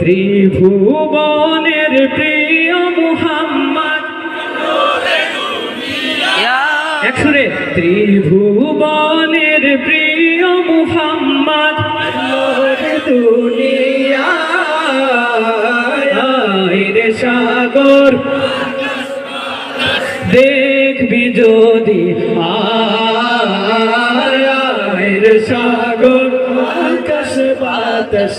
ত্রিভুবনের প্রিয় মুহাম্মদ। একসুরে ত্রিভুবনের প্রিয় মুহাম্মদ। রে সাগর। দেখবি যদি আয় রে সাগর। আকাশ বাতাস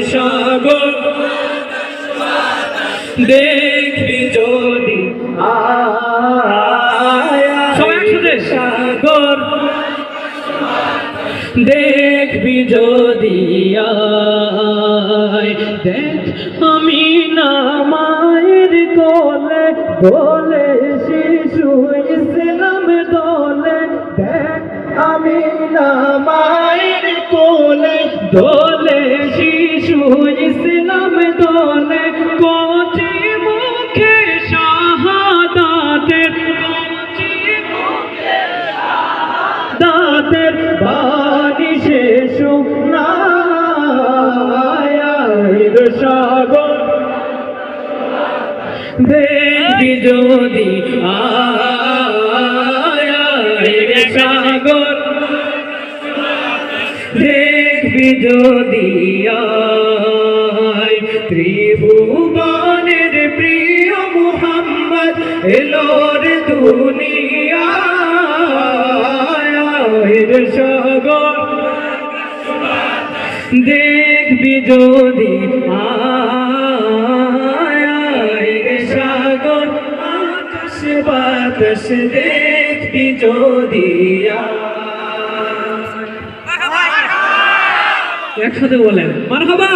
সাগর দেখবি যদি সাগর দেখবি যদি দেখ আমি না মায়ের কোলে বলে শিশু ইসলাম দলে। দেখ আমি না মায়ের কোলে দোলে দাঁতের বাণী শেষ সাগর। দেখবি যদি আয়ের সাগর। দেখবি যদি আয়, ত্রিভুবনের প্রিয় মুহাম্মদ এলোর দেখবি যদি সাগর আকাশ বাতাস দেখবি যদি একসাথে বলেন মারহাবা।